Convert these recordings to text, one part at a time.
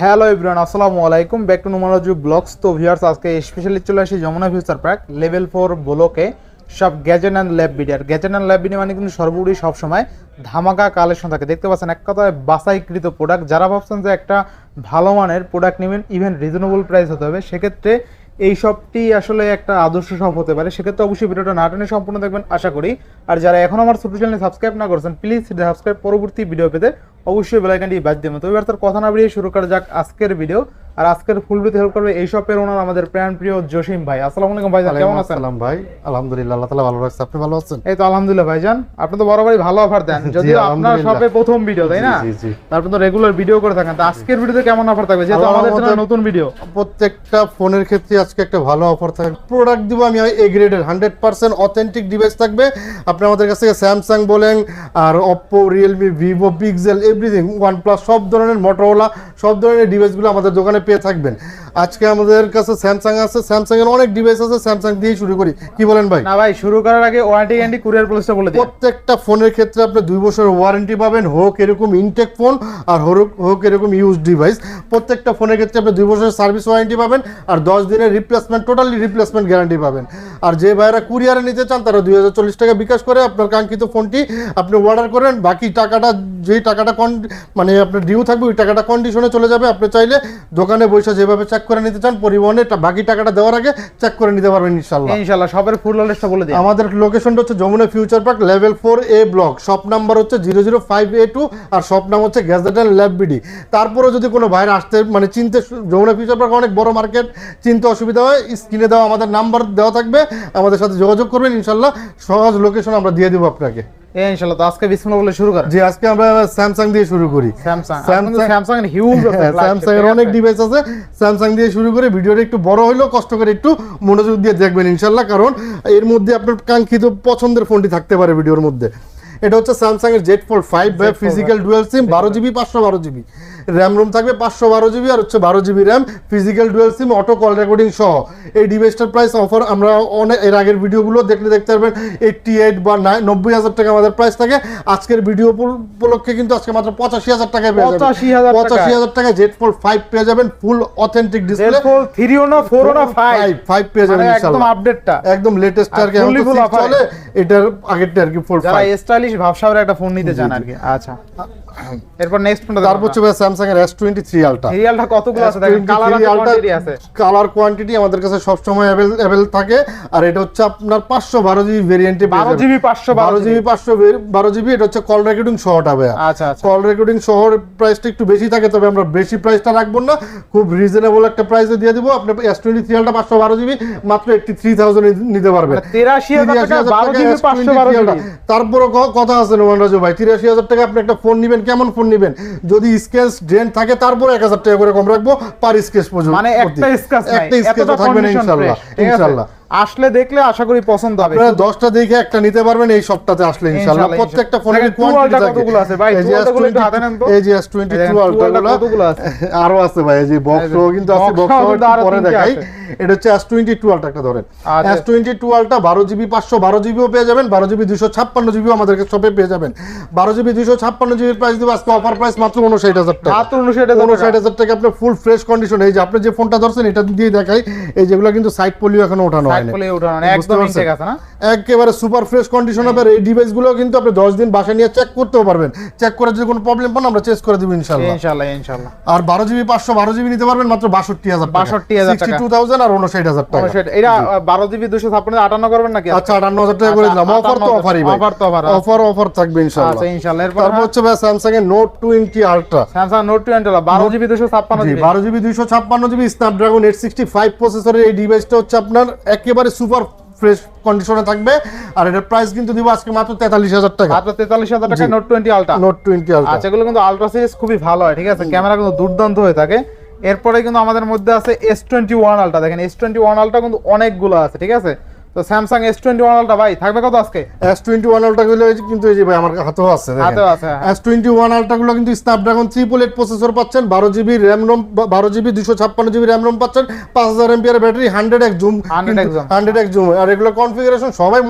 Hello everyone, আসসালামু আলাইকুম। Back to নোমালজি ব্লগস তো ভিউয়ার্স, আজকে স্পেশালি চলে আসি Jamuna future park level four ব্লকে সব gadget and lab BD gadget and lab মানে কিন্তু সর্বোপরি সবসময় ধামাকা কালেকশন থাকে। দেখতে পাচ্ছেন, এক কথায় বাছাইকৃত প্রোডাক্ট যারা ভাবছেন যে একটা ভালো মানের প্রোডাক্ট নেবেন ইভেন রিজনেবল প্রাইস হতে হবে, সেক্ষেত্রে এই সবটি আসলে একটা আদর্শ সব হতে পারে। সেক্ষেত্রে অবশ্যই ভিডিওটা না টেনে সম্পূর্ণ দেখবেন, আশা করি। আর যারা এখন আমার ছোট চ্যানেল সাবস্ক্রাইব না করছেন প্লিজ সাবস্ক্রাইব পরবর্তী ভিডিও পেতে অবশ্যই বেলাইকানটি বাদ দেবেন। তো এবার তার কথা না বেরিয়ে শুরু করা যাক আজকের ভিডিও আর আজকের ফুল ভিডিও হেল্প করবে এই শপের ওনার আমাদের প্রাণ প্রিয় জসিম ভাই। আসসালামু আলাইকুম ভাই কেমন আছেন? সালাম ভাই। আলহামদুলিল্লাহ আল্লাহ তাআলা ভালো রাখছে। আপনি ভালো আছেন? এই তো আলহামদুলিল্লাহ ভাইজান। আপনি তো বরাবরই ভালো অফার দেন। যদিও আপনার শপে প্রথম ভিডিও তাই না। তারপর তো রেগুলার ভিডিও করে থাকেন। তো আজকের ভিডিওতে কেমন অফার থাকবে? যেহেতু আমাদের জন্য নতুন ভিডিও প্রত্যেকটা ফোনের ক্ষেত্রে আজকে একটা ভালো অফার থাকবে। প্রোডাক্ট দিব আমি এ গ্রেডের হান্ড্রেড পার্সেন্ট অথেন্টিক ডিভাইস থাকবে। আপনি আমাদের কাছ থেকে স্যামসাং বলেন আর Oppo Realme Vivo Pixel everything OnePlus সব ধরনের মোটরোলা সব ধরনের ডিভাইসগুলো আমাদের দোকানে পেয়ে থাকবেন। আজকে আমাদের কাছে স্যামসাং আছে স্যামসাং এর অনেক ডিভাইস আছে স্যামসাং দিয়ে শুরু করি। কি বলেন ভাই? না ভাই শুরু করার আগে ওয়ারেন্টি গ্যারান্টি কুরিয়ার প্লেসটা বলে দিন প্রত্যেকটা ফোনের ক্ষেত্রে আপনি দুই বছর ওয়ারেন্টি পাবেন হোক এরকম ইনটেক ফোন আর হোক হোক এরকম ইউজ ডিভাইস প্রত্যেকটা ফোনের ক্ষেত্রে আপনি দুই বছরের সার্ভিস ওয়ারেন্টি পাবেন আর দশ দিনের রিপ্লেসমেন্ট টোটালি রিপ্লেসমেন্ট গ্যারান্টি পাবেন। আর যে ভাইরা কুরিয়ারে নিতে চান তারা দুই হাজার চল্লিশ টাকা বিকাশ করে আপনার কাঙ্ক্ষিত ফোনটি আপনি অর্ডার করেন। বাকি টাকাটা যেই টাকাটা মানে আপনার ডিউ থাকবে ওই টাকাটা কন্ডিশনে চলে যাবে। আপনি চাইলে দোকানে বসে যেভাবে চেক করে নিতে চান পরিবহনে বাকি টাকাটা দেওয়ার আগে চেক করে নিতে পারবেন ইনশাল্লাহ ইনশাআল্লাহ শপের ফুল অ্যাড্রেসটা বলে দিই আমাদের লোকেশনটা হচ্ছে Jamuna future park level four A block shop number হচ্ছে zero zero five A two R shop নাম হচ্ছে গ্যাজেট অ্যান্ড ল্যাব বিডি তারপরেও যদি কোনো বাইরে আসতে মানে চিনতে যমুনা ফিউচার পার্ক অনেক বড় মার্কেট চিনতে অসুবিধা হয় স্ক্রিনে দেওয়া আমাদের নাম্বার দেওয়া থাকবে আমাদের সাথে যোগাযোগ করবেন ইনশাল্লাহ সহজ লোকেশন আমরা দিয়ে দেবো আপনাকে। ইনশাআল্লাহ তো আজকে বিসমিল্লাহ বলে শুরু করেন। জি আজকে আমরা স্যামসাং দিয়ে শুরু করি। স্যামসাং স্যামসাং এর হিউজ স্যামসাং এর অনেক ডিভাইস আছে। স্যামসাং দিয়ে শুরু করে ভিডিওটা একটু বড় কষ্ট করে একটু মনোযোগ দিয়ে দেখবেন ইনশাল্লাহ কারণ এর মধ্যে আপনার কাঙ্ক্ষিত পছন্দের ফোনটি থাকতে পারে ভিডিওর মধ্যে। এটা হচ্ছে স্যামসাং এর জেড ফোর ফাইভ ভাই ফিজিক্যাল ডুয়েল সিম বারো জিবি পাঁচশো বারো জিবি। র্যাম রোম থাকবে পাঁচশো বারো জিবি আর হচ্ছে বারো GB RAM physical dual SIM auto call recording সহ। এই ডিভাইসটার প্রাইস অফার আমরা অনেক এর আগের ভিডিওগুলো দেখলে দেখতে পারবেন এইটটি এইট বা নব্বই হাজার টাকা আমাদের প্রাইস থাকে। আজকের ভিডিও উপলক্ষে কিন্তু আজকে মাত্র পঁচাশি হাজার টাকায় পেয়ে যাবেন। 85,000 টাকায়। পঁচাশি হাজার টাকা জেড ফোর ফাইভ পেয়ে যাবেন full authentic display four three ও না ফোর ও না ফাইভ ফাইভ পেয়ে যাবেন একদম ইনশাআল্লাহ। আপডেটটা একদম লেটেস্ট আর কি। চলে এটার আগেরটা আর কি ফোর ফাইভ স্টাইলিশ ভাবসাবের একটা ফোন নিতে চান আর কি। আচ্ছা। এরপর নেক্সট ফোনটা তারপর হচ্ছে স্যামসাং এর এস টোয়েন্টি থ্রি আলটা কতগুলো আছে? দেখেন কালার আছে কোয়ান্টিটি আছে। কালার কোয়ান্টিটি আমাদের কাছে সবসময় অ্যাভেলেবল থাকে। আর এটা হচ্ছে আপনার পাঁচশো বারো জিবি ভেরিয়েন্টে বারো জিবি পাঁচশো বারো জিবি পাঁচশো বারো জিবি এটা হচ্ছে কল রেকর্ডিং ভাইয়া। আচ্ছা আচ্ছা। কল রেকর্ডিং শহর প্রাইসটা একটু বেশি থাকে তবে আমরা বেশি প্রাইসটা রাখব না। খুব রিজনেবল একটা প্রাইসে দিয়ে দিব। আপনি এস টোয়েন্টি থ্রি আলটা পাঁচশো বারো জিবি মাত্র এইটটি থ্রি থাউজেন্ড নিতে পারবেন। তিরাশি হাজার টাকা 83,000 বারো টাকা জিবি S23 পাঁচশো বারো আলটা। জিবি তারপরও কথা আছে নোমান রাজু ভাই তিরাশি হাজার টাকা আপনি একটা ফোন নিবেন কেমন ফোন নেবেন? যদি স্কেচ ড্রেন থাকে তারপর এক হাজার টাকা করে কম রাখব পার স্কেচ পর্যন্ত মানে একটা স্কাচ থাকবে না ইনশাল্লাহ? ইনশাল্লাহ। আসলে দেখলে আশা করি পছন্দ হবে। আপনারা দশটা দেখে একটা নিতে পারবেন এই সপ্তাহে আসলে ইনশাল্লাহ, প্রত্যেকটা ফোনের কোয়ান্টিটি 12 কতগুলো আছে ভাই? 12 একটু হাতে নেন তো। এই যে 12 কতগুলো আছে? আরও আছে ভাই এই যে বক্স কিন্তু আছে বক্স পরে দেখাই। এটা হচ্ছে একটা ধরেন। আচ্ছা। এস টোয়েন্টি টু আলটা বারো জিবি পাঁচশো বারো জিবিও পেয়ে যাবেন বারো জিবি দুশো ছাপ্পান্ন জিবিও আমাদের শপে পেয়ে যাবেন। বারো জিবি দুশো ছাপ্পান্ন জিবির প্রাইস দিব আজকে অফার প্রাইস মাত্র উনষাট হাজার টাকা। মাত্র উনষাট হাজার উনষাট টাকা। হাজার টাকা আপনার ফুল ফ্রেশ কন্ডিশন এই যে আপনি যে ফোনটা ধরছেন এটা দিয়ে দেখাই। এই যেগুলো কিন্তু সাইড পলিও এখনও ওঠানো Side নেই, বুঝতে একদম ইনটেক আছে না? একেবারে সুপার ফ্রেশ কন্ডিশন হবে এই ডিভাইসগুলো কিন্তু আপনি দশ দিন বাসায় নিয়ে চেক করতেও পারবেন। চেক করে যদি কোনো প্রবলেম পান আমরা চেক করে দেবো ইনশাল্লাহ ইনশাআল্লাহ ইনশাআল্লাহ। আর বারো জিবি পাঁচশো বারো জিবি নিতে পারবেন মাত্র বাষট্টি হাজার 62,000 টাকা। টু থাউজেন্ড আর উনষাট হাজার টাকা। উনষাট এটা বারো জিবি দুশো ছাপ্পান্ন আটান্ন করবেন নাকি? আচ্ছা আটান্ন হাজার টাকা করে দিলাম। আচ্ছা, অফার তো অফারই ভাই। offer তো আচ্ছা। অফার অফার থাকবে ইনশাল্লাহ আচ্ছা ইনশাআল্লাহ এরপর তারপর হচ্ছে ভাই স্যামসাং এর Note twenty Ultra Samsung Note twenty বারো জিবি দুশো ছাপ্পান্ন জি জিবি বারো জিবি দুইশো ছাপ্পান্ন GB Snapdragon eight sixty five প্রসেসরের এই ডিভাইসটা হচ্ছে আপনার একেবারে সুপার ফ্রেশ কন্ডিশনে থাকবে। আর এটার প্রাইস কিন্তু দিব আজকে মাত্র তেতাল্লিশ হাজার টাকা। মাত্র তেতাল্লিশ হাজার টাকা Note twenty Ultra Note twenty Ultra আচ্ছা এগুলো কিন্তু আলট্রা সিরিজ খুবই ভালো হয় ঠিক আছে? ক্যামেরা কিন্তু দুর্দান্ত হয়ে থাকে। এরপরে কিন্তু আমাদের মধ্যে আছে এস টোয়েন্টি ওয়ান আলটা দেখেন এস টোয়েন্টি ওয়ান আলটা কিন্তু অনেকগুলো আছে ঠিক আছে? তো স্যামসাং এস টোয়েন্টি ওয়ান আলটা ভাই থাকবে কত আজকে? এস টোয়েন্টি ওয়ান আলট্রা গুলো কিন্তু এই যে ভাই আমার হাতেও আছে হাতেও আছে। এস টোয়েন্টি ওয়ান আলট্রা গুলো কিন্তু স্ন্যাপড্রাগন ট্রিপল এইট প্রসেসর পাচ্ছেন বারো জিবি র্যাম রোম বারো জিবি দুশো ছাপ্পান্ন জিবি র্যাম রোম পাচ্ছেন পাঁচ হাজার এমপিআর ব্যাটারি হান্ড্রেড এক জুম হান্ড্রেড এক জুম আর এগুলো কনফিগারেশন সবাই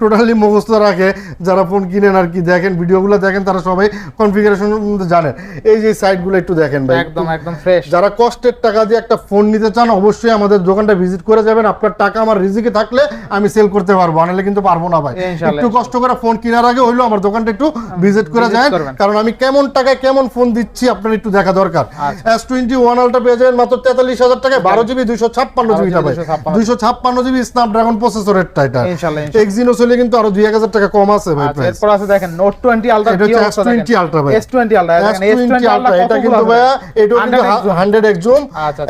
টোটালি মুখস্থ রাখে যারা ফোন কিনেন আর কি দেখেন ভিডিওগুলো দেখেন তারা সবাই কনফিগারেশন জানেন। এই যে সাইটগুলো একটু দেখেন ভাই। একদম একদম ফ্রেশ যারা কষ্টের টাকা দিয়ে একটা ফোন নিতে চান অবশ্যই আমাদের দোকানটা ভিজিট করে যাবেন। আপনার টাকা আমার রিজিকে থাকলে আমি সেল করতে পারব আনালে কিন্তু পারব না ভাই। একটু কষ্ট করে ফোন কেনার আগে হইল আমার দোকানটা একটু ভিজিট করে যায় কারণ আমি কেমন টাকায় কেমন ফোন দিচ্ছি আপনার একটু দেখা দরকার। এস টোয়েন্টি ওয়ান আলটা পেয়ে যাবেন মাত্র তেতাল্লিশ হাজার টাকায় বারো জিবি দুইশো ছাপ্পান্ন জিবি 12 ভাই। 256 দুইশো ছাপ্পান্ন জিবি স্ন্যাপড্রাগন প্রসেসরের টাইটা ইনশাআল্লাহ, ইনশাআল্লাহ। এক্সিনোস হলে কিন্তু আরও দুই এক হাজার টাকা কম আছে ভাই আচ্ছা এরপর আছে দেখেন নোট টোয়েন্টি আলটা এটা হচ্ছে S20 Ultra ভাই। এস টোয়েন্টি আলটা দেখেন এস S20 টোয়েন্টি আলটা Ultra, এটা কিন্তু ভাইয়া এটাও কিন্তু হান্ড্রেড এক জুম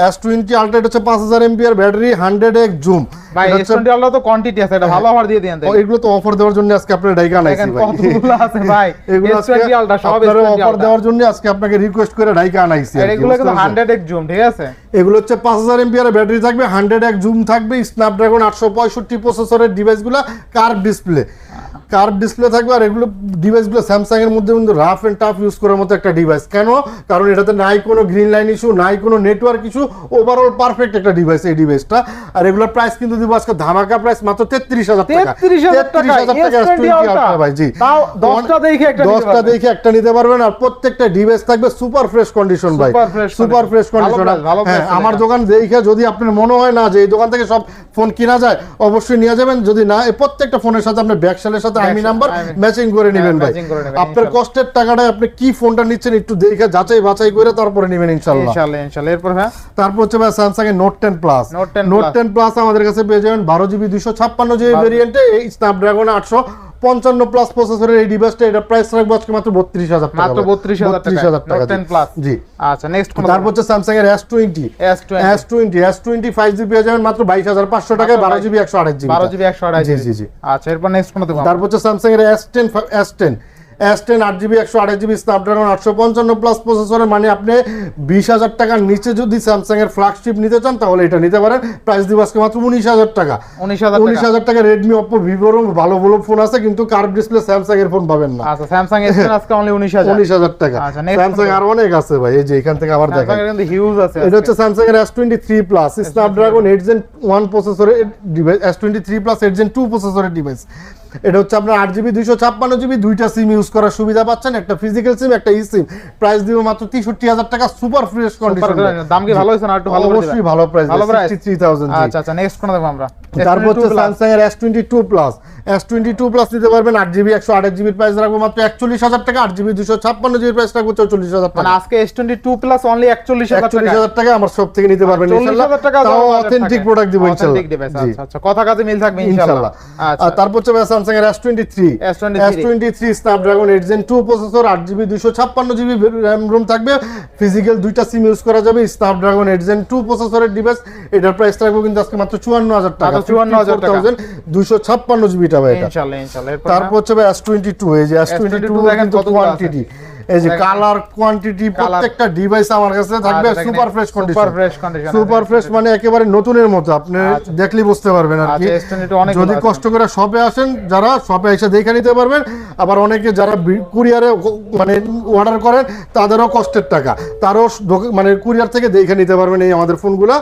এস টোয়েন্টি আলট্রা এটা হচ্ছে পাঁচ হাজার এমপিআর ব্যাটারি হান্ড্রেড এক জুম ভাই এস টোয়েন্টি আলটা তো কোয়ান্টিটি আছে? এটা ভালো অফার দিয়ে দেন। এগুলো তো অফার দেওয়ার জন্য আজকে আপনার ডাইকা আনাইছি ভাই। কতগুলো আছে ভাই। এগুলো স্পেশালটা সব অফার দেওয়ার জন্য আজকে আপনাকে রিকোয়েস্ট করে ডাইকা আনাইছি আর এগুলো কিন্তু পারছেন? হান্ড্রেড এক জুম ঠিক আছে? এগুলো হচ্ছে পাঁচ হাজার এমপিআর ব্যাটারি থাকবে হান্ড্রেড এক জুম থাকবে স্ন্যাপড্রাগন আটশো পঁয়ষট্টি প্রসেসরের ডিভাইসগুলো কার্ভ ডিসপ্লে কার্ভ ডিসপ্লে থাকবে আর এগুলো ডিভাইসগুলো স্যামসাং এর মধ্যে কিন্তু রাফ এন্ড টাফ ইউজ করার মতো একটা ডিভাইস কেন? কারণ এটাতে নাই কোনো গ্রিন লাইন ইস্যু নাই কোনো নেটওয়ার্ক ইস্যু ওভারঅল পারফেক্ট একটা ডিভাইস এই ডিভাইসটা আর এগুলোর প্রাইস কিন্তু দিব আজকে ধামাকা প্রাইস মাত্র তেত্রিশ হাজার টাকা। 33,000 টাকা, 33,000 টাকা S20 S20 Ultra। Ultra ভাই জি। 10টা দেখে একটা দশটা দেখে একটা নিতে পারবেন আর প্রত্যেকটা ডিভাইস থাকবে সুপার ফ্রেশ কন্ডিশন ভাই। সুপার ফ্রেশ কন্ডিশন আমার দোকান দেখে যদি আপনার মনে হয় না যে এই দোকান থেকে সব ফোন কিনা যায় অবশ্যই নিয়ে যাবেন। যদি না প্রত্যেকটা ফোনের সাথে আপনার আপনি ব্যাকশালের সাথে আইমি নাম্বার ম্যাচিং করে নেবেন ভাই। আপনার কস্টের কষ্টের টাকাটা আপনি কি ফোনটা নিচ্ছেন একটু দেখে যাচাই বাছাই করে তারপরে নেবেন ইনশাল্লাহ। ইনশাআল্লাহ ইনশাআল্লাহ এরপর হ্যাঁ তারপর হচ্ছে ভাই স্যামসাং এর Note ten Plus Note 10 Note Plus। Ten Plus আমাদের কাছে পেয়ে যাবেন বারো জিবি দুইশো ছাপ্পান্ন জিবি ভেরিয়েন্টে এই স্ন্যাপড্রাগন আটশো পঞ্চান্ন প্লাস প্রসেসরের এই ডিভাইসটা এটা প্রাইস রাখব আজকে মাত্র বত্রিশ হাজার টাকা মাত্র 32,000 টাকা। 32,000 টাকা Note 10 প্লাস জি। আচ্ছা নেক্সট কোন তারপর হচ্ছে স্যামসাং এর S twenty S twenty S twenty five GB পেয়ে যাবেন মাত্র বাইশ হাজার পাঁচশো টাকায় বারো জিবি একশো আঠাশ জিবি বারো জিবি একশো আড়াই জি জি জি। আচ্ছা এরপর নেক্সট তারপর হচ্ছে স্যামসাং এর S ten S ten S ten আট জিবি একশো আঠাশ জিবি স্ন্যাপড্রাগন আটশো পঞ্চান্ন প্লাস প্রসেসরের মানে আপনি বিশ হাজার টাকার নিচে যদি স্যামসাং এর ফ্ল্যাগশিপ নিতে চান তাহলে এটা নিতে পারেন। প্রাইস দিব আজকে মাত্র উনিশ হাজার টাকা। উনিশ হাজার উনিশ হাজার টাকা রেডমি অপো ভিভোর ভালো ভালো ফোন আছে কিন্তু কার্ভ ডিসপ্লে স্যামসাং এর ফোন পাবেন না। আচ্ছা স্যামসাং এস টেন আজকে অনলি উনিশ হাজার। উনিশ হাজার টাকা। আচ্ছা, স্যামসাং আর অনেক আছে ভাই এই যে এখান থেকে আবার দেখেন এর কিন্তু হিউজ আছে এটা হচ্ছে স্যামসাং এর S23 প্লাস স্ন্যাপড্রাগন 8 জেন 1 প্রসেসরের ডিভাইস S23 প্লাস 8 জেন 2 প্রসেসরের ডিভাইস এটা হচ্ছে আপনার 8 জিবি 256 জিবি দুইটা সিম ইউজ করার সুবিধা পাচ্ছেন একটা ফিজিক্যাল সিম একটা ই সিম প্রাইস দিব মাত্র 63000 টাকা সুপার ফ্রেশ কন্ডিশন দাম কি ভালো হয়েছে না একটু ভালো অবশ্যই ভালো প্রাইস ভালো price? 63000 জি আচ্ছা আচ্ছা নেক্সট কোন দেবো আমরা? তারপর হচ্ছে S22 Plus। স্যামসাং এর S22 প্লাস S22 প্লাস নিতে পারবেন 8 জিবি 128 জিবির প্রাইস রাখব মাত্র 41000 টাকা 8 জিবি 256 জিবির প্রাইস রাখব 44000 টাকা মানে আজকে S twenty two Plus only একচল্লিশ হাজার টাকা। একচল্লিশ হাজার টাকা আমার সব থেকে নিতে পারবেন হাজার টাকা অথেন্টিক প্রোডাক্ট দিব ইনশাল্লাহ। আচ্ছা কথা কাজে মিল থাকবে ইনশাল্লাহ। আর তারপর হচ্ছে স্যামসাং এর S23 S23 S23 Snapdragon 8 Gen 2 processor 8 GB 256 GB RAM ROM থাকবে। ফিজিক্যাল দুইটা সিম ইউজ করা যাবে স্ন্যাপড্রাগন 8 জেন 2 প্রসেসরের ডিভাইস এটার প্রাইস থাকবে কিন্তু আজকে মাত্র 54000 টাকা মাত্র 54,000 টাকা। 256 জিবি টাকা এটা। ইনশাআল্লাহ ইনশাআল্লাহ তারপর হচ্ছে ভাই S22 এই যে S22 S22 দেখেন কত কোয়ান্টিটি এই যে কালার কোয়ান্টিটি প্রত্যেকটা ডিভাইস আমার কাছে থাকবে আচ্ছা, দেখেন, super fresh condition super fresh মানে একেবারে নতুনের মতো আপনি আচ্ছা। দেখলেই বুঝতে পারবেন আর কি। আচ্ছা, S22 অনেকগুলো যদি কষ্ট করে শপে আসেন যারা শপে এসে দেখে নিতে পারবেন আবার অনেকে যারা কুরিয়ারে মানে অর্ডার করেন তাদেরও কষ্টের টাকা। তারও মানে কুরিয়ার থেকে দেখে নিতে পারবেন এই আমাদের ফোনগুলো।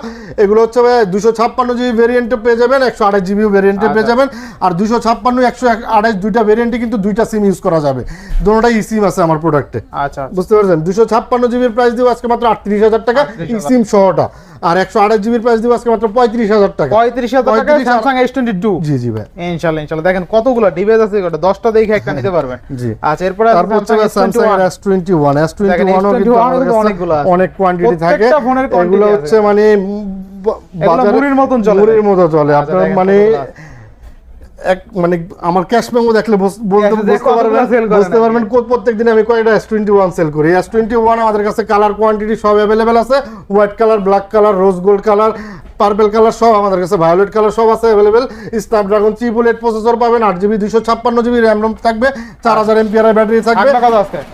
এগুলো হচ্ছে দুশো ছাপ্পান্ন জিবি ভেরিয়েন্টে পেয়ে যাবেন একশো আঠাশ জিবি ভেরিয়েন্টে পেয়ে। যাবেন আর দুশো ছাপ্পান্ন একশো আঠাশ দুইটা ভেরিয়েন্টে কিন্তু দুইটা সিম ইউজ করা যাবে। দুটোটাই সিম আছে আমার প্রোডাক্টে আচ্ছা বুঝতে পারছেন? দুশো ছাপ্পান্ন জিবির প্রাইস দিব আজকে মাত্র আটত্রিশ হাজার টাকা। সিম সহটা আর একশো আঠাশ জিবির প্রাইস দিব আজকে মাত্র পঁয়ত্রিশ হাজার টাকা। পঁয়ত্রিশ হাজার টাকা 35,000 Samsung S twenty two G G ভাই। ইনশাআল্লাহ ইনশাআল্লাহ দেখেন কতগুলো ডিভাইস আছে ওটা দশটা দেখে একটা নিতে পারবেন। জি। আচ্ছা এরপরে তারপর হচ্ছে স্যামসাং এর S21 S21 দেখেন, S21 ও কিন্তু S21 আমার কিন্তু কাছে অনেকগুলো। অনেক কোয়ান্টিটি থাকে। প্রত্যেকটা ফোনের quantity এগুলো আছে। হচ্ছে মানে উম, বা- এগুলো বাজারে মুড়ির মতন চলে। মতো চলে। আচ্ছা, আপনার মানে। এক মানে আমার ক্যাশ মেমো দেখলে বলতে বুঝতে পারবেন আমি এস টোয়েন্টি ওয়ান সেল করি। এস টোয়েন্টি ওয়ান আমাদের কাছে কালার কোয়ান্টিটি সব অ্যাভেলেবেল আছে। White colour black colour rose gold colour purple colour সব আমাদের কাছে ভায়োলেট কালার সব আছে available Snapdragon chip eight processor পাবেন আট জিবি দুশো ছাপ্পান্ন জিবি র্যাম রোম থাকবে চার হাজার এমপিআর ব্যাটারি থাকবে।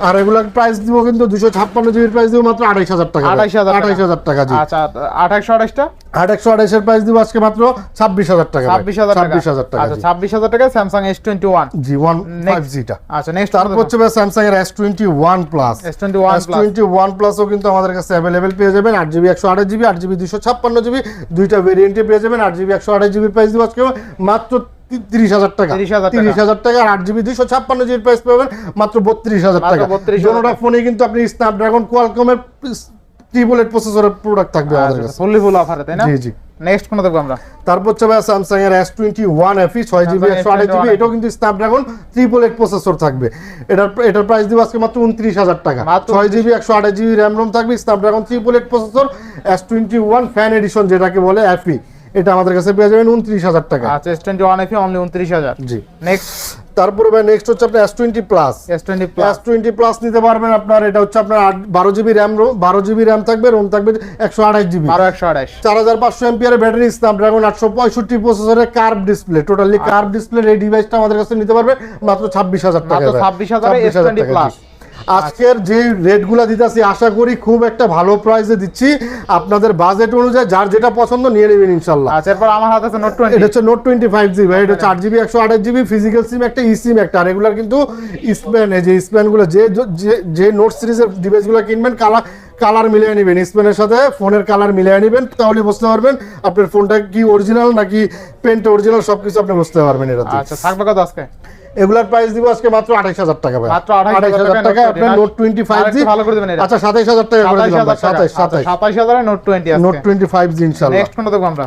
আর এগুলার প্রাইস দিব কিন্তু দুশো ছাপ্পান্ন জিবির প্রাইস দিব মাত্র আঠাইশ হাজার টাকা। আঠাইশ হাজার আঠাইশ হাজার টাকা আচ্ছা আঠাইশশো আঠাইশটা আট একশো আঠাশের প্রাইস দিব আজকে মাত্র ছাব্বিশ হাজার টাকা। ছাব্বিশ হাজার টাকা। ছাব্বিশ হাজার টাকা আচ্ছা ছাব্বিশ হাজার টাকা Samsung S twenty one G one five জিটা আচ্ছা নেক্সট তারপর হচ্ছে স্যামসাং এর S twenty one Plus S twenty one S twenty one প্লাসও কিন্তু আমাদের কাছে অ্যাভেলেবেল পেয়ে যাবেন। আট জিবি একশো আঠাশ জিবি আট জিবি দুশো ছাপ্পান্ন জিবি দুইটা ভেরিয়েন্টে পেয়ে যাবেন। আট জিবি একশো আঠাশ জিবির প্রাইস দিব আজকে মাত্র তিরিশ হাজার টাকা। তিরিশ হাজার টাকা। আর আট জিবি দুইশো ছাপ্পান্ন জিবির প্রাইস পাবেন। মাত্র বত্রিশ হাজার টাকা। 32,000 দুটোটা ফোনে কিন্তু আপনি স্ন্যাপড্রাগন কোয়ালকমের ট্রিপলেট প্রসেসরের প্রোডাক্ট থাকবে আমাদের কাছে। ফুললি ফুল অফারে তাই না? জি জি। নেক্সট কোন দেখব আমরা? তারপর হচ্ছে ভাই স্যামসাং এর এস টোয়েন্টি ওয়ান এফি ছয় জিবি একশো আঠাশ জিবি এটাও কিন্তু স্ন্যাপড্রাগন ট্রিপল এইট প্রসেসর থাকবে। এটার এটার প্রাইস দিব আজকে মাত্র উনত্রিশ হাজার টাকা। ছয় জিবি একশো আঠাশ জিবি র্যাম রোম থাকবে Snapdragon triple eight processor S twenty one fan edition যেটাকে বলে এফি এটা আমাদের কাছে পেয়ে যাবেন উনত্রিশ হাজার টাকা। আচ্ছা S twenty one FE only উনত্রিশ হাজার। জি। নেক্সট তারপরে ভাই নেক্সট হচ্ছে আপনার S twenty Plus S twenty Plus S twenty Plus নিতে পারবেন আপনার এটা হচ্ছে আপনার বারো জিবি র্যাম বারো জিবি র্যাম থাকবে রোম থাকবে একশো আঠাশ জিবি আরও একশো আঠাশ। চার হাজার পাঁচশো এমপিয়ারের ব্যাটারি স্ন্যাপড্রাগন আটশো পঁয়ষট্টি প্রসেসরের curve display totally curve display এই ডিভাইসটা আমাদের কাছে নিতে পারবে মাত্র ছাব্বিশ হাজার টাকা। মাত্র 26,000 এ S20 plus। আজকের যে রেটগুলো দিতেছি আশা করি খুব একটা ভালো প্রাইসে দিচ্ছি। আপনাদের বাজেট অনুযায়ী যার যেটা পছন্দ নিয়ে নেবেন ইনশাল্লাহ আচ্ছা এরপর আমার হাতে আছে নোট টোয়েন্টি এটা হচ্ছে নোট টোয়েন্টি ফাইভ জিবি এটা হচ্ছে আট জিবি একশো আঠাশ জিবি ফিজিক্যাল সিম একটা ই সিম একটা। আর এগুলার কিন্তু স্প্যান এই যে স্প্যানগুলো যে যে- যে নোট সিরিজের ডিভাইসগুলো কিনবেন কালার কালার মিলিয়ে নেবেন। স্পেনের সাথে ফোনের কালার মিলিয়ে নেবেন তাহলে বুঝতে পারবেন আপনার ফোনটা কি অরিজিনাল নাকি পেন্ট অরিজিনাল সবকিছু আপনি বুঝতে পারবেন এটাতে। আচ্ছা থাকবে কত আজকে? এগুলার প্রাইস দিব আজকে মাত্র আঠাইশ হাজার টাকা ভাই। মাত্র 28,000 28,000 টাকা। আপনি নোট টোয়েন্টি ফাইভ জি। ভালো করে দিবেন আচ্ছা সাতাইশ হাজার টাকা করে দিলাম হাজার টাকা। সাতাইশ সাতাইশ। সাতাইশ হাজার Note twenty Note twenty five G ইনশাআল্লাহ। নেক্সট ফোন তো আমরা।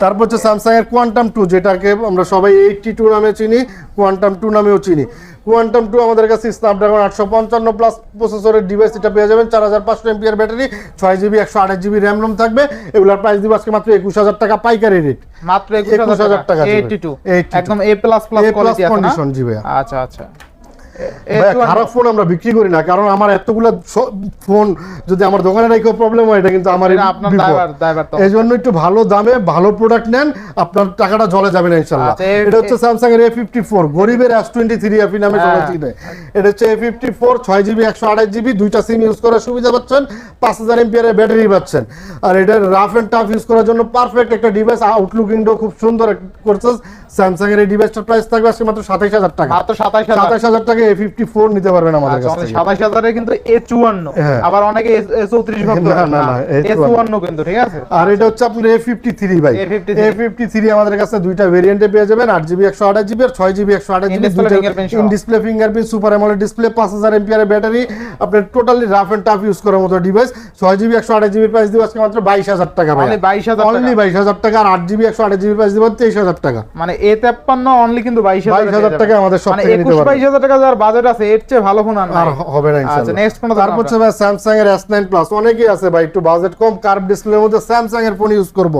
তারপর হচ্ছে স্যামসাং এর কোয়ান্টাম টু যেটাকে আমরা সবাই এইটটি টু নামে চিনি কোয়ান্টাম টু নামেও চিনি। কোয়ান্টাম টু আমাদের কাছে স্ন্যাপড্রাগন আটশো পঞ্চান্ন প্লাস প্রসেসরের ডিভাইস এটা পেয়ে যাবেন। চার হাজার পাঁচশো এমপিআর ব্যাটারি ছয় জিবি একশো আঠাশ জিবি র্যাম রোম থাকবে। এগুলোর প্রাইস দিব আজকে মাত্র একুশ হাজার টাকা পাইকারি রেট মাত্র একুশ 21,000 হাজার টাকা একদম এ প্লাস প্লাস কন্ডিশন জি ভাইয়া। আচ্ছা আচ্ছা। খারাপ ফোন আমরা বিক্রি করি না কারণ আমার এতগুলো ফোন যদি আমার দোকানে রেখে প্রবলেম হয় এটা কিন্তু আমার এটা আপনার দায়ভার দায়ভার তো। এই জন্য একটু ভালো দামে ভালো প্রোডাক্ট নেন আপনার টাকাটা জলে যাবে না ইনশাল্লাহ। আচ্ছা, এটা হচ্ছে স্যামসাং এর এ ফিফটি ফোর গরিবের এস টোয়েন্টি থ্রি এফি নামে সবাই হ্যাঁ। এটা হচ্ছে এ ফিফটি ফোর ছয় জিবি একশো আঠাশ জিবি দুইটা সিম ইউজ করার সুবিধা পাচ্ছেন পাঁচ হাজার ব্যাটারি পাচ্ছেন। আর এটা রাফ এন্ড টাফ ইউজ করার জন্য পারফেক্ট একটা ডিভাইস আউটলুক উইন্ডো খুব সুন্দর করছে। স্যামসাং এর এই ডিভাইসটার প্রাইস থাকবে আজকে মাত্র সাতাইশ হাজার টাকা। মাত্র সাতাইশ হাজার টাকা নিতে পারবেন আমাদের আচ্ছা, কাছ থেকে। সাতাইশ হাজারে কিন্তু এ চুয়ান্ন। হ্যাঁ। আবার অনেকে এ চৌত্রিশ না, না, না, A54 কিন্তু ঠিক আছে? আর এটা হচ্ছে আপনার এ ফিফটি থ্রি ভাই A53 এ ফিফটি থ্রি আমাদের কাছে দুইটা ভেরিয়েন্টে পেয়ে যাবেন। আট জিবি একশো আঠাশ জিবি আর ছয় জিবি একশো আঠাশ জিবি In-display fingerprint সহ। In display fingerprint super AMOLED display পাঁচ হাজার এমপিআর ব্যাটারি আপনার totally rough and tough use করার মতো ডিভাইস ছয় জিবি একশো আঠাশ জিবির প্রাইস দিব আজকে মাত্র বাইশ হাজার টাকা ভাই Only 22,000 অনলি টাকা। বাইশ হাজার টাকা আর আট জিবি একশো আঠাশ জিবির প্রাইস দিব তেইশ হাজার টাকা। মানে এ তেপ্পান্ন অনলি কিন্তু বাইশ 22,000 টাকা আমাদের সব মানে থেকে নিতে পারবেন। বাইশ হাজার টাকা যার বাজেট আছে এর চেয়ে ভালো ফোন আর হবে না আচ্ছা নেক্সট কোন তারপর হচ্ছে ভাই স্যামসাং এর এস নাইন প্লাস অনেকেই আছে ভাই একটু বাজেট কম কার্ভ ডিসপ্লের মধ্যে স্যামসাং এর ফোন ইউজ করব।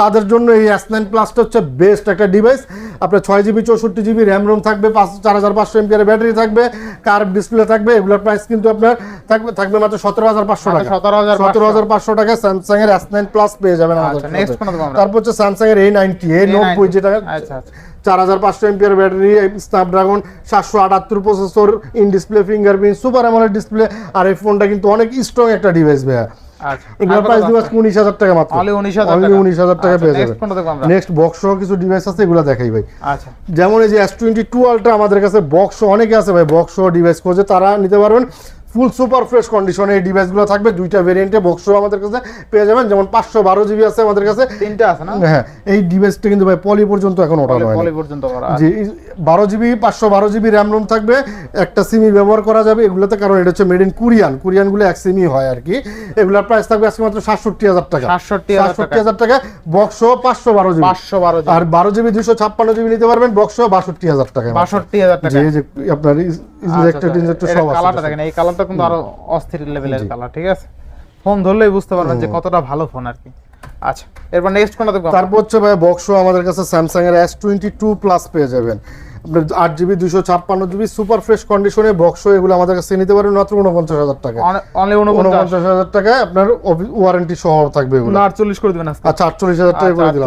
তাদের জন্য এই এস নাইন প্লাসটা হচ্ছে বেস্ট একটা ডিভাইস আপনার ছয় জিবি চৌষট্টি জিবি র্যাম রোম থাকবে পাঁচ চার হাজার পাঁচশো এমপিআর ব্যাটারি থাকবে কার্ভ ডিসপ্লে থাকবে এগুলোর প্রাইস কিন্তু আপনার থাকবে থাকবে মাত্র সতেরো হাজার পাঁচশো টাকা। 17,500 সতেরো হাজার পাঁচশো টাকা স্যামসাং এর এস নাইন প্লাস পেয়ে যাবেন আমাদের আচ্ছা? তারপর হচ্ছে স্যামসাং এর এ নাইনটি এ নব্বই যেটা আচ্ছা আচ্ছা। চার হাজার পাঁচশো এমপিআর ব্যাটারি স্ন্যাপড্রাগন সাতশো আটাত্তর processor in display fingerprint super AMOLED display আর এই ফোনটা কিন্তু অনেক স্ট্রং একটা ডিভাইস ভাইয়া। আচ্ছা টাকা মাত্র। Only 19,000 টাকা। 19,000 আচ্ছা, পেয়ে? নেক্সট বক্স কিছু ডিভাইস আছে এগুলো দেখাই ভাই। আচ্ছা। যেমন এই যে এস টোয়েন্টি টু আলট্রা আমাদের কাছে বক্স অনেকে আছে ভাই বক্স ডিভাইস খোঁজে তারা নিতে পারবেন। ফুল সুপার ফ্রেশ কন্ডিশনে এই ডিভাইসগুলো থাকবে। দুইটা ভেরিয়েন্টে বক্স আমাদের কাছে পেয়ে যাবেন। যেমন পাঁচশো বারো জিবি আছে আমাদের কাছে। তিনটা আছে না? হ্যাঁ এই ডিভাইসটা কিন্তু ভাই পলি পর্যন্ত এখন ওঠানো হয়নি। পলি পর্যন্ত করা জি বারো জিবি পাঁচশো বারো জিবি র্যাম রোম থাকবে। একটা সিমি ব্যবহার করা যাবে এগুলোতে কারণ এটা হচ্ছে মেড ইন কুরিয়ান কুরিয়ানগুলো এক সিমি হয় আর কি। এগুলোর প্রাইস থাকবে আজকে মাত্র সাতষট্টি হাজার টাকা। 67,000 সাতষট্টি হাজার টাকা। বক্স পাঁচশো বারো জিবি পাঁচশো বারো আর বারো জিবি দুশো ছাপ্পান্ন জিবি নিতে পারবেন। বক্স বাষট্টি হাজার টাকা বাষট্টি হাজার টাকা। এই যে আপনার ইনজেক্টেড ইনজেক্টেড সব কালারটা দেখেন। এই কালারটা কিন্তু আরও অস্থির লেভেলের কালার ঠিক আছে? ফোন ধরলেই বুঝতে পারবেন যে কতটা ভালো ফোন আর কি। আচ্ছা এরপর নেক্সট কোনটা দেখব? তারপর হচ্ছে ভাই বক্সও আমাদের কাছে স্যামসাং এর এস টোয়েন্টি টু প্লাস পেয়ে যাবেন। আপনার আট জিবি দুশো ছাপ্পান্ন জিবি সুপার ফ্রেশ কন্ডিশনে বক্স এগুলো আমাদের কাছে নিতে পারেন মাত্র উনপঞ্চাশ হাজার টাকা উনপঞ্চাশ। হাজার টাকায় আপনার ওয়ারেন্টি সহ থাকবে এগুলো। আটচল্লিশ করে দেবেন আচ্ছা আটচল্লিশ হাজার টাকা করে দিলাম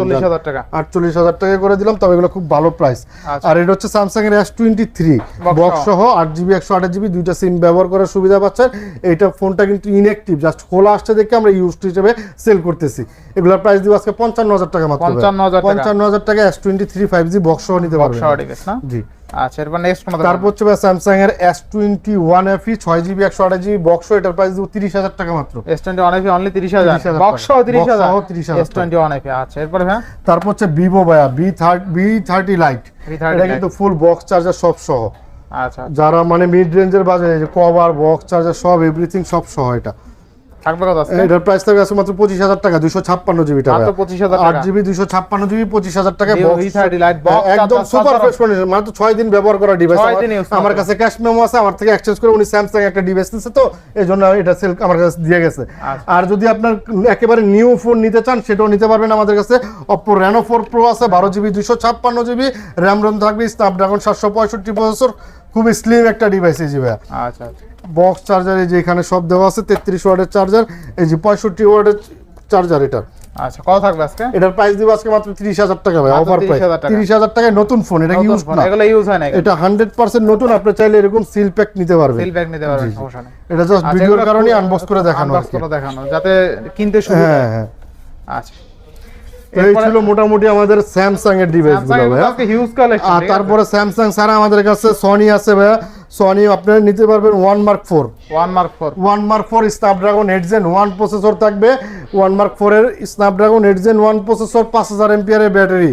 আটচল্লিশ হাজার টাকা। করে দিলাম তবে এগুলো খুব ভালো প্রাইস আচ্ছা। আর এটা হচ্ছে স্যামসাং এর এস টোয়েন্টি থ্রি বক্স সহ। আট জিবি একশো আঠাশ জিবি দুইটা সিম ব্যবহার করার সুবিধা পাচ্ছেন। এইটা ফোনটা কিন্তু ইনঅ্যাক্টিভ জাস্ট খোলা আসছে দেখে আমরা ইউজ হিসেবে সেল করতেছি। এগুলোর প্রাইস দিব আজকে পঞ্চান্ন হাজার টাকা মাত্র। 55,000 পঞ্চান্ন হাজার টাকা। S twenty three five G box সহ নিতে পারবেন। জি। আচ্ছা এরপর নেক্সট তারপর হচ্ছে স্যামসাং এর বক্স এটার প্রাইস টাকা মাত্র। এস টোয়েন্টি অনলি তিরিশ হাজার। 30,000 বক্স 30,000 এস টোয়েন্টি আচ্ছা এরপরে হ্যাঁ তারপর হচ্ছে ভিভো ভাইয়া B thirty B light V30 এটা কিন্তু ফুল বক্স চার্জার সব সহ। আচ্ছা যারা মানে মিড রেঞ্জের বাজারে যে কভার বক্স চার্জার সব এভরিথিং সব সহ এটা। থাকবে কত আজকে? এটার প্রাইস থাকবে আছে মাত্র পঁচিশ হাজার টাকা দুশো ছাপ্পান্ন জিবি টাকা। মাত্র 25,000 আট টাকা। জিবি দুশো ছাপ্পান্ন জিবি পঁচিশ হাজার টাকা Vivo V30 Lite box একদম সুপার ফ্রেশ কন্ডিশন মাত্র ছয় দিন ব্যবহার করা ডিভাইস ছয় দিন use আমার কাছে ক্যাশ মেমো আছে আমার থেকে এক্সচেঞ্জ করে উনি স্যামসাং একটা ডিভাইস নিচ্ছে তো এই জন্য এটা সেল আমার কাছে দিয়ে গেছে। আচ্ছা। আর যদি আপনার একেবারে নিউ ফোন নিতে চান সেটাও নিতে পারবেন আমাদের কাছে। অপো রেনো ফোর প্রো আছে বারো জিবি দুশো ছাপ্পান্ন জিবি র্যাম রোম থাকবে সাতশো পঁয়ষট্টি প্রসেসর খুবই স্লিম একটা ডিভাইস এই জিবে আচ্ছা আচ্ছা। বক্স চার্জার এই যে এখানে সব দেওয়া আছে তেত্রিশ ওয়ার্ডের চার্জার এই যে পঁয়ষট্টি ওয়ার্ডের চার্জার এটা। আচ্ছা কত থাকবে আজকে? এটার প্রাইস দিব আজকে মাত্র তিরিশ হাজার টাকা ভাই অফার প্রাইস 30,000 তিরিশ হাজার টাকায় নতুন ফোন এটা ইউজ না। এগুলো ইউজ হয় না এটা হান্ড্রেড পার্সেন্ট নতুন আপনি চাইলে এরকম সিল প্যাক নিতে পারবেন। সিল ব্যাগ নিতে পারবেন সমস্যা নেই। এটা জাস্ট আচ্ছা, ভিডিওর কারণে আনবক্স করে দেখানো আর করে দেখানো যাতে কিনতে সুবিধা হ্যাঁ। হ্যাঁ। আচ্ছা। এই ছিল মোটামুটি আমাদের স্যামসাং এর ডিভাইসগুলো ভাইয়া। হিউজ কালেকশন আর তারপরে স্যামসাং ছাড়া আমাদের কাছে সনি আছে ভাইয়া। সনি আপনারা নিতে পারবেন one Mark four one Mark four one Mark four Snapdragon eight Gen one processor থাকবে। ওয়ান মার্ক ফোরের Snapdragon eight Gen one processor পাঁচ হাজার এমপিয়ারের ব্যাটারি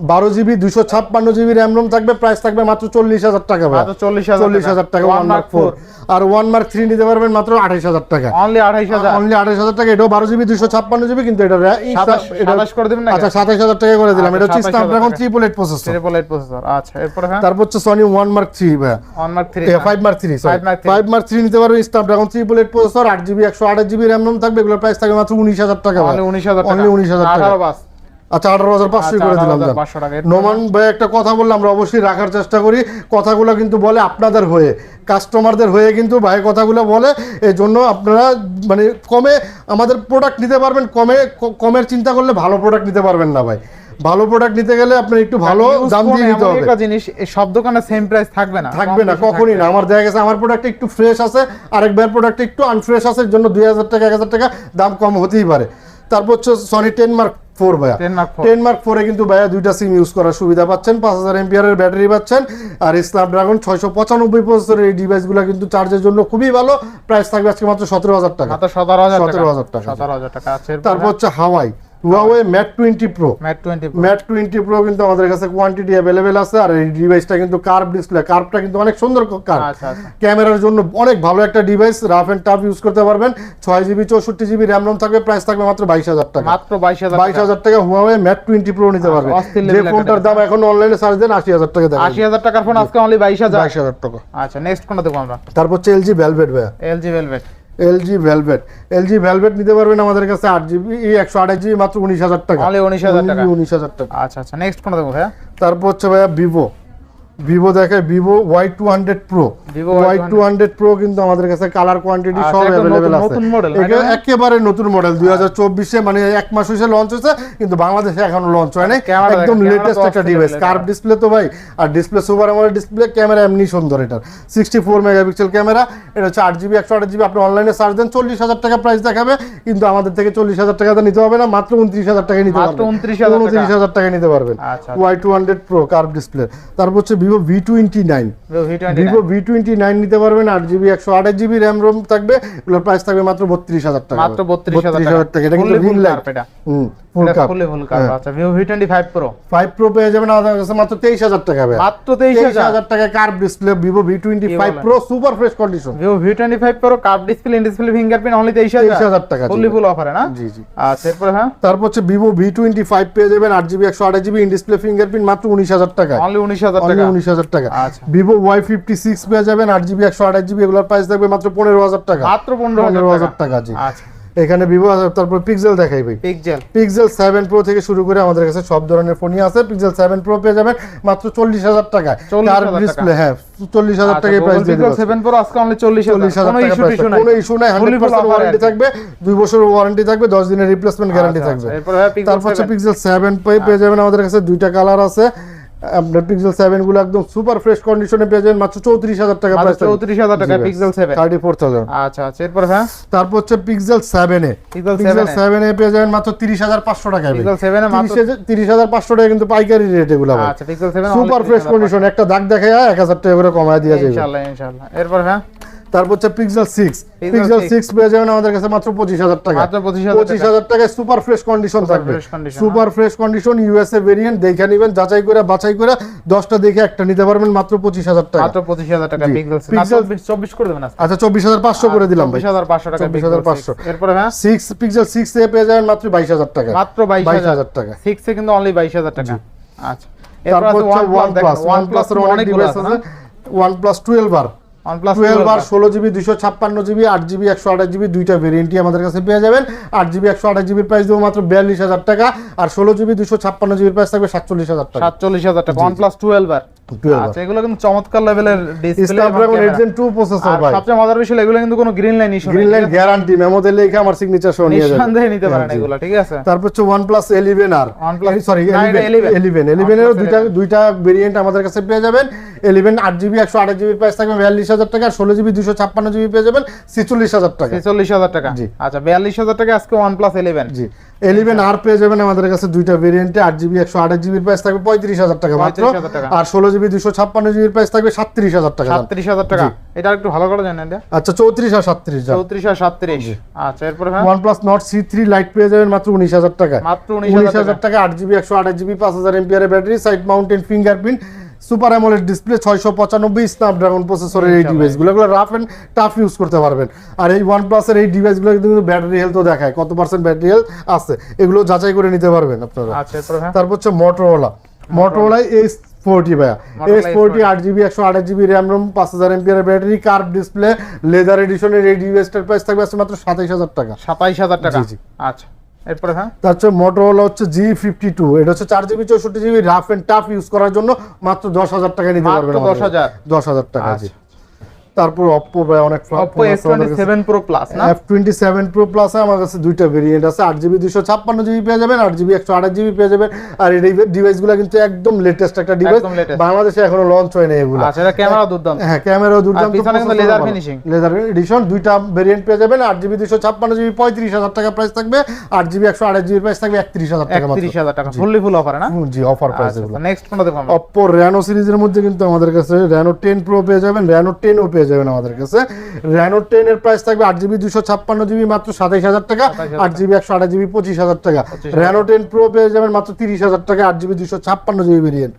বারো জিবি দুশো ছাপ্পান্ন জিবি র্যাম রোম থাকবে প্রাইস থাকবে মাত্র চল্লিশ হাজার টাকা 40,000 চল্লিশ হাজার টাকা। ওয়ান মার্ক ফোর আর ওয়ান মার্ক থ্রি নিতে পারবেন মাত্র আঠাইশ হাজার টাকা। অনলি আঠাইশ হাজার। অনলি আঠাইশ হাজার টাকা। এটাও বারো জিবি দুশো ছাপ্পান্ন জিবি কিন্তু এটা সাতাশ- সাতাশ করে দিবেন না আচ্ছা সাতাইশ হাজার টাকা করে দিলাম। আচ্ছা, এটা হচ্ছে স্ন্যাপড্রাগন টাকা। Triple eight processor triple eight processor আচ্ছা এরপরে হ্যাঁ? তারপর হচ্ছে সনি ওয়ান মার্ক থ্রি ভাই। One Mark three five Mark three. Five Mark three নিতে পারবেন স্ন্যাপড্রাগন ট্রিপল এইট প্রসেসর আট জিবি একশো আঠাশ জিবি র্যাম রোম থাকবে। এগুলোর প্রাইস থাকবে মাত্র উনিশ হাজার টাকা উনিশ হাজার উনিশ হাজার টাকা। আচ্ছা আঠারো হাজার পাঁচশো আচ্ছা, করে দিলাম 18,500 টাকা। এরপরে? নোমান ভাই একটা কথা বললাম আমরা অবশ্যই রাখার চেষ্টা করি। কথাগুলো কিন্তু বলে আপনাদের হয়ে। কাস্টমারদের হয়ে কিন্তু ভাই কথাগুলো বলে। এই জন্য আপনারা মানে কমে আমাদের প্রোডাক্ট নিতে পারবেন কমে কমের চিন্তা করলে ভালো প্রোডাক্ট নিতে পারবেন না ভাই। ভালো প্রোডাক্ট নিতে গেলে আপনার একটু ভালো দাম দিয়ে নিতে হবে। একটা জিনিস সব দোকানে সেম প্রাইস থাকবে না। থাকবে না কখনই না। আমার দেখা গেছে আমার প্রোডাক্ট একটু ফ্রেশ আছে আরেক ভাইয়ের প্রোডাক্ট একটু আনফ্রেশ আছে এর জন্য দুই হাজার টাকা এক হাজার টাকা দাম কম হতেই পারে। তারপর হচ্ছে সনি টেন মার্ক ফোর ভাইয়া। 10 টেন মার্ক ফোরে কিন্তু ভাইয়া দুইটা সিম ইউজ করার সুবিধা পাচ্ছেন পাঁচ হাজার এমপিয়ারের ব্যাটারি পাচ্ছেন। আর স্ন্যাপড্রাগন ছয়শো পঁচানব্বই প্রসেসরের এই ডিভাইসগুলো কিন্তু চার্জের জন্য খুবই ভালো। প্রাইস থাকবে আজকে মাত্র সতেরো হাজার টাকা। সতেরো হাজার টাকা। 17,000 সতেরো হাজার টাকা তারপর হচ্ছে Huawei Huawei Mate twenty Pro Mate twenty Mate twenty Pro কিন্তু আমাদের কাছে কোয়ান্টিটি অ্যাভেলেবেল আছে আর এই ডিভাইসটা কিন্তু কার্ভ ডিসপ্লে কার্ভটা কিন্তু অনেক সুন্দর কার্ভ আচ্ছা আচ্ছা। ক্যামেরার জন্য অনেক ভালো একটা device rough and tough use করতে পারবেন। ছয় জিবি চৌষট্টি জিবি র্যাম রোম থাকবে প্রাইস থাকবে মাত্র বাইশ হাজার টাকা। মাত্র বাইশ হাজার বাইশ হাজার টাকা হুয়াওয়ে ম্যাট টোয়েন্টি প্রো নিতে পারবে। যে ফোনটার দাম এখন অনলাইনে সার্চ দেন আশি হাজার টাকা দেবে আশি হাজার টাকার ফোন আজকে অনলি বাইশ হাজার। বাইশ হাজার টাকা। আচ্ছা নেক্সট কোনটা দেবো আমরা। তারপর হচ্ছে এলজি ভ্যালভেট ভাইয়া। LG Velvet LG Velvet LG Velvet নিতে পারবেন আমাদের কাছে আট জিবি একশো আঠাশ জিবি মাত্র উনিশ হাজার টাকা। উনিশ হাজার টাকা। উনিশ হাজার টাকা। আচ্ছা আচ্ছা নেক্সট ফোন দেবো ভাইয়া? তারপর হচ্ছে ভাইয়া ভিভো ভিভো দেখে Vivo Y two hundred Pro Y two hundred Pro কিন্তু আমাদের কাছে কালার কোয়ান্টিটি আচ্ছা, সব অ্যাভেলেবেল আছে? একেবারে নতুন মডেল দুই হাজার চব্বিশে মানে এক মাস হয়েছে লঞ্চ হয়েছে কিন্তু বাংলাদেশে এখনও লঞ্চ হয় নাই একদম লেটেস্ট একটা ডিভাইস কার্ভ ডিসপ্লে তো ভাই আর ডিসপ্লে সুপার ডিসপ্লে ক্যামেরা এমনি সুন্দর এটা। সিক্সটি ফোর মেগাপিক্সেল ক্যামেরা এটা হচ্ছে আট জিবি একশো আট জিবি আপনি অনলাইনে সার্চ দেন চল্লিশ হাজার টাকা প্রাইস দেখাবে কিন্তু আমাদের থেকে চল্লিশ হাজার টাকাতে নিতে হবে না মাত্র উনত্রিশ হাজার টাকা নিতে পারবেন। উনত্রিশ হাজার টাকা। নিতে পারবেন। আচ্ছা। Y two hundred Pro curve display তারপর হচ্ছে Vivo V twenty nine Vivo V twenty nine নিতে পারবেন আট জিবি একশো আঠাশ জিবি র্যাম রোম থাকবে। এগুলোর প্রাইস থাকবে মাত্র বত্রিশ হাজার টাকা। মাত্র বত্রিশ হাজার টাকা। এটা কিন্তু রিং লাইট হুম। Full curve. ফুলে ফুল কাপ আচ্ছা Vivo V twenty five Pro five Pro পেয়ে যাবেন আমাদের কাছে মাত্র তেইশ হাজার টাকা ভাই মাত্র তেইশ তেইশ হাজার হাজার টাকা curve display Vivo super fresh condition Vivo V twenty five Pro curve display in display fingerprint only 23,000 টাকা, জি। ফুল অফারে না? জি জি। আচ্ছা এরপরে হ্যাঁ? তারপর হচ্ছে ভিভো ভি টোয়েন্টি ফাইভ পেয়ে যাবেন ইন ডিসপ্লে ফিঙ্গারপ্রিন্ট মাত্র উনিশ হাজার টাকা। অনলি উনিশ হাজার অনলি টাকা। উনিশ হাজার টাকা। আচ্ছা। ভিভো ওয়াই ফিফটি সিক্স পেয়ে যাবেন আট জিবি একশো আঠাশ জিবি এগুলোর প্রাইস থাকবে মাত্র পনেরো হাজার টাকা। মাত্র পনেরো পনেরো হাজার হাজার টাকা জি। আচ্ছা। এখানে ভিভো তারপর পিক্সেল দেখাই ভাই। পিক্সেল পিক্সেল সেভেন প্রো থেকে শুরু করে আমাদের কাছে সব ধরনের ফোনই আছে। পিক্সেল সেভেন প্রো পেয়ে যাবেন মাত্র চল্লিশ হাজার টাকায়। 40,000 কার টাকা। ডিসপ্লে হ্যাঁ চল্লিশ হাজার আচ্ছা, টাকায় প্রাইস দিয়ে পিক্সেল দিবো 7 প্রো আজকে অনলি 40 চল্লিশ হাজার কোনো টাকা ইস্যু টিস্যু নাই। কোনো ইস্যু নাই Fully hundred full percent offer warranty থাকবে দুই বছরের ওয়ারেন্টি থাকবে দশ দিনের রিপ্লেসমেন্ট গ্যারান্টি আচ্ছা, থাকবে। আচ্ছা, পিক্সেল তারপর হচ্ছে 7 পিক্সেল সেভেন পেয়ে যাবেন আমাদের কাছে দুইটা কালার আছে। আপনার পিক্সেল সেভেনগুলো একদম সুপার ফ্রেশ কন্ডিশনে পেয়ে যাবেন মাত্র চৌত্রিশ হাজার টাকা মাত্র প্রাইস 34000 টাকা পিক্সেল 7 থার্টি ফোর থাউজেন্ড আচ্ছা আচ্ছা এরপর হ্যাঁ তারপর হচ্ছে Pixel seven A. Pixel 7 A. পেয়ে যাবেন মাত্র তিরিশ হাজার পাঁচশো টাকায় পিক্সেল 7 এ মাত্র তিরিশ হাজার পাঁচশো টাকা কিন্তু পাইকারি রেট এগুলো আচ্ছা পিক্সেল 7 সুপার ফ্রেশ কন্ডিশন একটা দাগ দেখে এক হাজার টাকা করে কমায় দিয়ে যাবে। ইনশাআল্লাহ ইনশাআল্লাহ এরপর হ্যাঁ তারপর হচ্ছে পিক্সেল সিক্স পিক্সেল সিক্স পেয়ে যাবেন আমাদের কাছে মাত্র পঁচিশ হাজার টাকা। পঁচিশ হাজার টাকায় সুপার ফ্রেশ কন্ডিশন থাকবে। Super fresh condition USA variant দেখে নেবেন যাচাই করে বাছাই করে দশটা দেখে একটা নিতে পারবেন মাত্র পঁচিশ হাজার টাকা। মাত্র 25000 টাকা পিক্সেল 24 করে দেবেন আচ্ছা চব্বিশ হাজার পাঁচশো করে দিলাম ভাই। 24500 টাকা 24,500 এরপর হ্যাঁ সিক্স পিক্সেল সিক্স এ পেয়ে যাবেন মাত্র বাইশ হাজার টাকা। মাত্র বাইশ হাজার। টাকা। 6 এ কিন্তু অনলি 22000 টাকা। আচ্ছা। এরপর তারপর হচ্ছে ওয়ান প্লাস ওয়ান প্লাস অনেক ডিভাইস আছে OnePlus twelve R OnePlus twelve 12 R ষোলো জিবি দুশো ছাপ্পান্ন জিবি আট জিবি একশো আঠাশ জিবি দুইটা ভেরিয়েন্টই আমাদের কাছে পেয়ে যাবেন। আট জিবি একশো আঠাশ জিবির প্রাইস দেবো মাত্র বিয়াল্লিশ হাজার টাকা। আর ষোলো জিবি দুশো ছাপ্পান্ন জিবির প্রাইস থাকবে সাতচল্লিশ হাজার টাকা। 47000 টাকা। OnePlus 12 আর? 12 আচ্ছা এগুলো কিন্তু চমৎকার লেভেলের ডিসপ্লে স্ন্যাপড্রাগন এইট প্রসেসর ভাই। সবচেয়ে মজার বিষয় এগুলো কিন্তু কোনো green line issue green light guarantee মেমোতে লিখে আমার সিগনেচার সহ নিয়ে যাবেন নিঃসন্দেহে নিতে পারেন এগুলো ঠিক আছে? তারপর হচ্ছে ওয়ান প্লাস OnePlus- সরি না, এটা 11 এলিভেন দুইটা দুইটা ভেরিয়েন্ট আমাদের কাছে পেয়ে যাবেন। এলিভেন আট জিবি একশো আঠাশ জিবির প্রাইস থাকবে বিয়াল্লিশ হাজার টাকা। আর ষোলো জিবি দুশো ছাপ্পান্ন জিবি পেয়ে যাবেন ছিচল্লিশ হাজার টাকা। 46000 টাকা। জি। আচ্ছা 42000 টাকা আজকে OnePlus 11 জি। এলিভেন আর পেয়ে যাবেন আমাদের কাছে দুইটা ভেরিয়েন্টে আট জিবি একশো আঠাশ জিবির প্রাইস থাকবে পঁয়ত্রিশ হাজার টাকা মাত্র। আর ষোলো জিবি দুশো ছাপ্পান্ন জিবির প্রাইস থাকবে সাতত্রিশ হাজার টাকা। দাম। 37000 টাকা। এটা একটু ভালো করে জানেন আচ্ছা চৌত্রিশ আর সাতত্রিশ 34 আর 37 আচ্ছা এরপর OnePlus Nord C three Lite পেয়ে যাবেন মাত্র উনিশ হাজার টাকা মাত্র উনিশ হাজার টাকা। আট জিবি একশো আঠাশ জিবি পাঁচ হাজার ampere battery side mounted fingerprint super AMOLED display ছয়শো পঁচানব্বই স্ন্যাপড্রাগন প্রসেসরের এই ডিভাইসগুলো এগুলো রাফ এন্ড টাফ ইউজ করতে পারবেন। আর এই ওয়ান প্লাসের এই ডিভাইসগুলো কিন্তু ব্যাটারি হেলথও দেখায় কত পার্সেন্ট ব্যাটারি হেলথ আছে। এগুলো যাচাই করে নিতে পারবেন আপনারা। আচ্ছা তারপর হচ্ছে মোটরোলা মোটরোলা এস ফোরটি ভাইয়া। এস ফোরটি আট জিবি একশো আঠাশ জিবি র্যাম রোম পাঁচ হাজার ampere battery curve display leather এডিশনের এই ডিভাইসটার প্রাইস থাকবে মাত্র সাতাইশ হাজার টাকা। 27000 টাকা। জি, জি। আচ্ছা। এরপর হ্যাঁ? তার হচ্ছে মোটরোলা হচ্ছে জি ফিফটি টু এটা হচ্ছে চার জিবি চৌষট্টি GB rough and tough use করার জন্য মাত্র দশ হাজার টাকা নিতে পারবেন 10,000 দশ হাজার টাকা জি। আচ্ছা। তারপর অপ্পো ভাই অনেক Oppo S27 Pro Plus না? F twenty seven Pro Plus আমার কাছে দুইটা ভেরিয়েন্ট আছে আট জিবি দুশো ছাপ্পান্ন জিবি পেয়ে যাবেন আট জিবি একশো আঠাশ জিবি পেয়ে যাবেন। আর এই ডিভাইসগুলো কিন্তু একদম লেটেস্ট একটা ডিভাইস বাংলাদেশে এখনও লঞ্চ হয়নি এগুলো। আচ্ছা এটা ক্যামেরা দুর্দান্ত। হ্যাঁ ক্যামেরাও দুর্দান্ত পিছনে কিন্তু leather finishing। লেদার এডিশন দুইটা ভেরিয়েন্ট পেয়ে যাবেন আট জিবি দুশো ছাপ্পান্ন জিবি পঁয়ত্রিশ হাজার টাকা প্রাইস থাকবে আট জিবি একশো আঠাশ জিবি প্রাইস থাকবে একত্রিশ হাজার টাকা মাত্র। 31000 টাকা ফুললি ফুল অফারে না? জি অফার প্রাইস এগুলো। নেক্সট কোনটা দেখো আমরা অপ্পো র্যানো সিরিজের মধ্যে কিন্তু আমাদের কাছে র্যানো টেন প্রো পেয়ে যাবেন র্যানো টেনও পেয়ে যাবেন আমাদের কাছে। র্যানো টেন এর প্রাইস থাকবে আট জিবি দুশো ছাপ্পান্ন জিবি মাত্র সাতাইশ হাজার টাকা। 27,000 আট জিবি একশো আঠাশ জিবি পঁচিশ হাজার টাকা। 25,000 র্যানো টেন প্রো পেয়ে যাবেন মাত্র তিরিশ হাজার টাকা আট জিবি দুশো ছাপ্পান্ন জিবি ভেরিয়েন্ট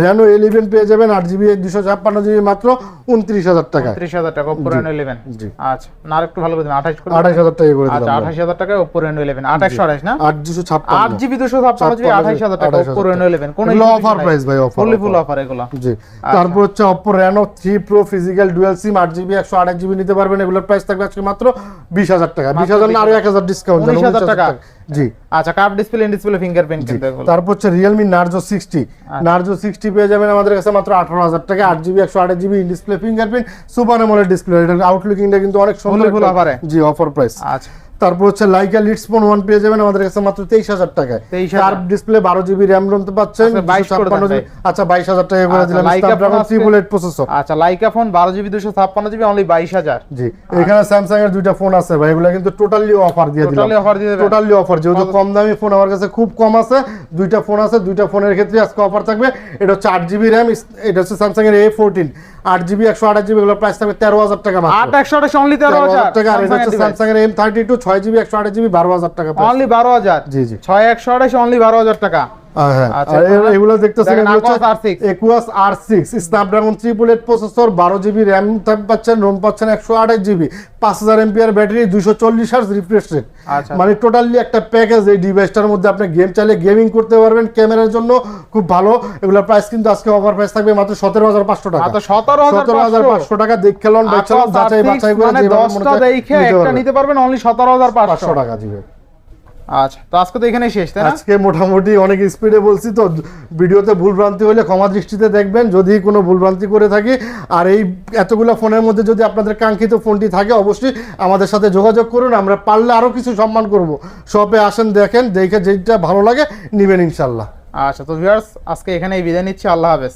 র্যানো ইলেভেন পেয়ে যাবেন আট জিবি দুশো ছাপ্পান্ন জিবি মাত্র উনত্রিশ হাজার টাকা। 30000 টাকা Oppo Reno 11 জি। আচ্ছা না আরেকটু ভালো করে দিন 28 করে দিন। আঠাইশ হাজার টাকা করে আচ্ছা দিলাম 28000 টাকা Oppo Reno 11 2828 না? আট দুশো ছাপ্পান্ন। 8 জিবি 256 জিবি 28000 টাকা 28,000 Oppo Reno 11 কোন offer price ভাই, ফুললি ফুল অফার এগুলো। জি। তারপর হচ্ছে Oppo Reno three Pro physical dual SIM আট জিবি একশো আঠাশ জিবি নিতে পারবেন। এগুলোর প্রাইস থাকবে আজকে মাত্র বিশ হাজার টাকা। বিশ হাজার না আরও এক হাজার ডিসকাউন্ট 19,000 টাকা। জি। আচ্ছা কার্ভ ডিসপ্লে ডিসপ্লে ফিঙ্গারপ্রিন্ট তারপর হচ্ছে Realme Narzo sixty Narzo sixty পেয়ে যাবেন আমাদের কাছে মাত্র আঠারো হাজার টাকা। আট জিবি একশো আট GB display fingerprint super AMOLED display এটা আউটলুকিংটা কিন্তু অনেক সুন্দর? জি অফার প্রাইস আচ্ছা। তারপর হচ্ছে লাইকা লিডস ফোন ওয়ান পেয়ে যাবেন আমাদের কাছে মাত্র তেইশ হাজার টাকায়। 23,000 কার্ভ ডিসপ্লে বারো জিবি র্যাম রোম তো পাচ্ছেন আচ্ছা, 22 করে দেন 256 ভাই। আচ্ছা বাইশ হাজার টাকা করে আচ্ছা, দিলাম স্ন্যাপড্রাগন থ্রি বুলেট প্রসেসর আচ্ছা Leica phone 12 GB 256 GB only 22000 জি এখানে স্যামসাং এর দুইটা ফোন আছে ভাই এগুলো কিন্তু টোটালি অফার দিয়ে দিলাম। টোটালি অফার দিয়ে টোটালি অফার যেহেতু কম দামি ফোন আমার কাছে খুব কম আছে দুইটা ফোন আছে দুইটা ফোনের ক্ষেত্রে আজকে অফার থাকবে। এটা হচ্ছে আট জিবি র্যাম এটা হচ্ছে স্যামসাং এর এ ফোরটিন আট জিবি একশো আঠাশ জিবি এগুলো প্রাইস থাকবে তেরো হাজার টাকা আট একশো আঠাশ অনলি তেরো হাজার টাকা আর এটা হচ্ছে স্যামসাং এর এম থার্টি টু ছয় জিবি একশো আঠাশ জিবি বারো হাজার টাকা অনলি বারো হাজার। জি জি। 6 128 অনলি 12000 টাকা হ্যাঁ আচ্ছা, আর এ- এগুলো- এগুলো দেখতেছেন দেখেন, এগুলো হচ্ছে Aquas R6 Aquos R six Snapdragon triple eight processor বারো জিবি র্যাম পাচ্ছেন রোম পাচ্ছেন একশো আঠাশ জিবি পাঁচ হাজার এমপিআর ব্যাটারি দুশো চল্লিশ হার্স রিফ্রেশ রেট আচ্ছা। মানে টোটালি একটা প্যাকেজ এই ডিভাইসটার মধ্যে আপনি গেম চালিয়ে গেমিং করতে পারবেন ক্যামেরার জন্য খুব ভালো। এগুলোর প্রাইস কিন্তু আজকে অফার প্রাইস থাকবে মাত্র সতেরো হাজার পাঁচশো টাকা। সতেরো হাজার পাঁচশো। টাকা দেখে লন বাইক চালান Aquas যাচাই R6 বাছাই করে মানে নিতে পারবেন। অনলি সতেরো হাজার পাঁচশো। টাকা আচ্ছা তো আজকে তো এখানেই শেষ তাই না? আজকে মোটামুটি অনেক স্পিডে বলছি তো ভিডিওতে ভুলভ্রান্তি হলে ক্ষমা দৃষ্টিতে দেখবেন যদি কোনো ভুলভ্রান্তি করে থাকি। আর এই এতগুলো ফোনের মধ্যে যদি আপনাদের কাঙ্ক্ষিত ফোনটি থাকে অবশ্যই আমাদের সাথে যোগাযোগ করুন আমরা পারলে আরও কিছু সম্মান করব। শপে আসেন দেখেন দেখে যেটা ভালো লাগে নেবেন ইনশাল্লাহ আচ্ছা তো ভিউয়ার্স আজকে এখানেই বিদায় নিচ্ছি আল্লাহ হাফেজ।